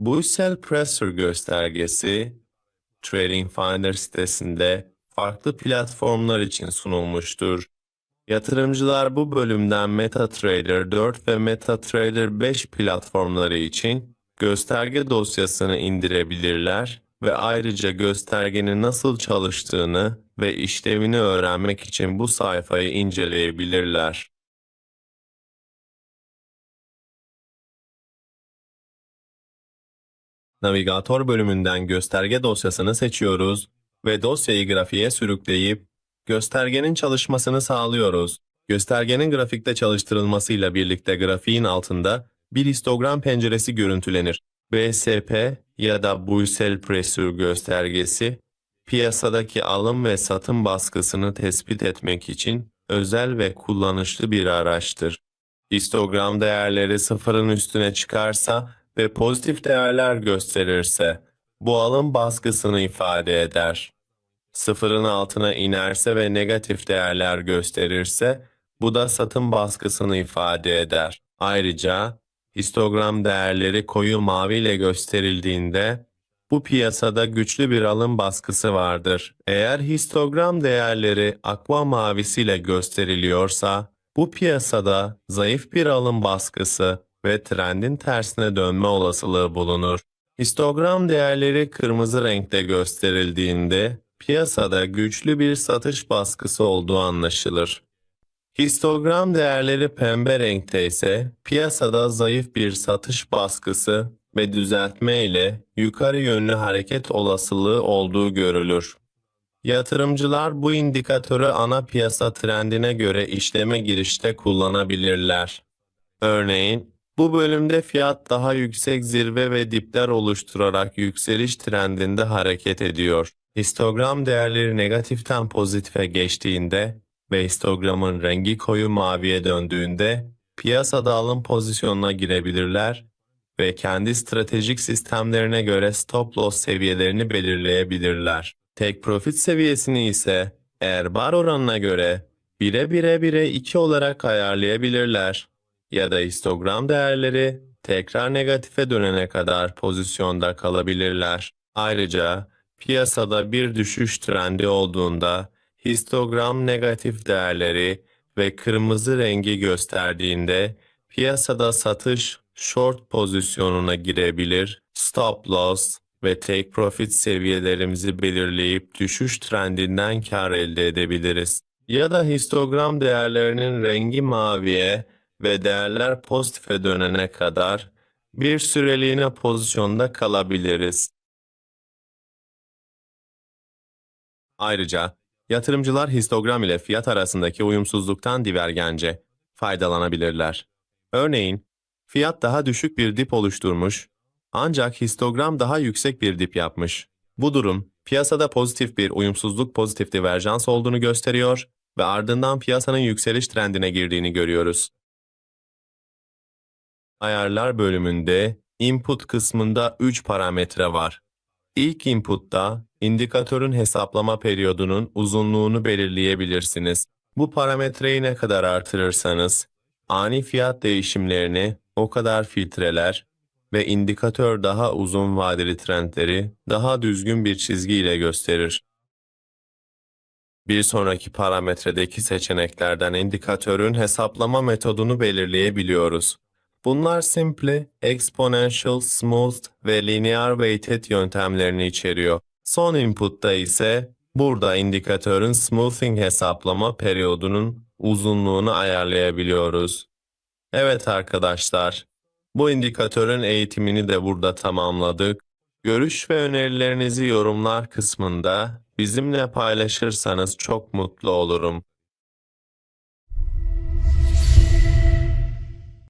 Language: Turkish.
Buysel Pressure göstergesi Trading Finder sitesinde farklı platformlar için sunulmuştur. Yatırımcılar bu bölümden MetaTrader 4 ve MetaTrader 5 platformları için gösterge dosyasını indirebilirler ve ayrıca göstergenin nasıl çalıştığını ve işlevini öğrenmek için bu sayfayı inceleyebilirler. Navigatör bölümünden gösterge dosyasını seçiyoruz ve dosyayı grafiğe sürükleyip göstergenin çalışmasını sağlıyoruz. Göstergenin grafikte çalıştırılmasıyla birlikte grafiğin altında bir histogram penceresi görüntülenir. BSP ya da Buysel Pressure göstergesi piyasadaki alım ve satım baskısını tespit etmek için özel ve kullanışlı bir araçtır. Histogram değerleri sıfırın üstüne çıkarsa ve pozitif değerler gösterirse bu alım baskısını ifade eder. Sıfırın altına inerse ve negatif değerler gösterirse bu da satım baskısını ifade eder. Ayrıca histogram değerleri koyu mavi ile gösterildiğinde bu piyasada güçlü bir alım baskısı vardır. Eğer histogram değerleri aqua mavisiyle gösteriliyorsa bu piyasada zayıf bir alım baskısı ve trendin tersine dönme olasılığı bulunur. Histogram değerleri kırmızı renkte gösterildiğinde piyasada güçlü bir satış baskısı olduğu anlaşılır. Histogram değerleri pembe renkte ise piyasada zayıf bir satış baskısı ve düzeltme ile yukarı yönlü hareket olasılığı olduğu görülür. Yatırımcılar bu indikatörü ana piyasa trendine göre işleme girişte kullanabilirler. Örneğin, bu bölümde fiyat daha yüksek zirve ve dipler oluşturarak yükseliş trendinde hareket ediyor. Histogram değerleri negatiften pozitife geçtiğinde ve histogramın rengi koyu maviye döndüğünde piyasada alım pozisyonuna girebilirler ve kendi stratejik sistemlerine göre stop loss seviyelerini belirleyebilirler. Tek profit seviyesini ise eğer bar oranına göre 1'e 1'e 1'e 2 olarak ayarlayabilirler ya da histogram değerleri tekrar negatife dönene kadar pozisyonda kalabilirler. Ayrıca piyasada bir düşüş trendi olduğunda histogram negatif değerleri ve kırmızı rengi gösterdiğinde piyasada satış short pozisyonuna girebilir, stop loss ve take profit seviyelerimizi belirleyip düşüş trendinden kar elde edebiliriz. Ya da histogram değerlerinin rengi maviye ve değerler pozitife dönene kadar bir süreliğine pozisyonda kalabiliriz. Ayrıca yatırımcılar histogram ile fiyat arasındaki uyumsuzluktan divergence faydalanabilirler. Örneğin, fiyat daha düşük bir dip oluşturmuş ancak histogram daha yüksek bir dip yapmış. Bu durum piyasada pozitif bir uyumsuzluk pozitif diverjans olduğunu gösteriyor ve ardından piyasanın yükseliş trendine girdiğini görüyoruz. Ayarlar bölümünde input kısmında 3 parametre var. İlk inputta indikatörün hesaplama periyodunun uzunluğunu belirleyebilirsiniz. Bu parametreyi ne kadar artırırsanız ani fiyat değişimlerini o kadar filtreler ve indikatör daha uzun vadeli trendleri daha düzgün bir çizgiyle gösterir. Bir sonraki parametredeki seçeneklerden indikatörün hesaplama metodunu belirleyebiliyoruz. Bunlar simple, exponential, smooth ve linear weighted yöntemlerini içeriyor. Son inputta ise burada indikatörün smoothing hesaplama periyodunun uzunluğunu ayarlayabiliyoruz. Evet arkadaşlar, bu indikatörün eğitimini de burada tamamladık. Görüş ve önerilerinizi yorumlar kısmında bizimle paylaşırsanız çok mutlu olurum.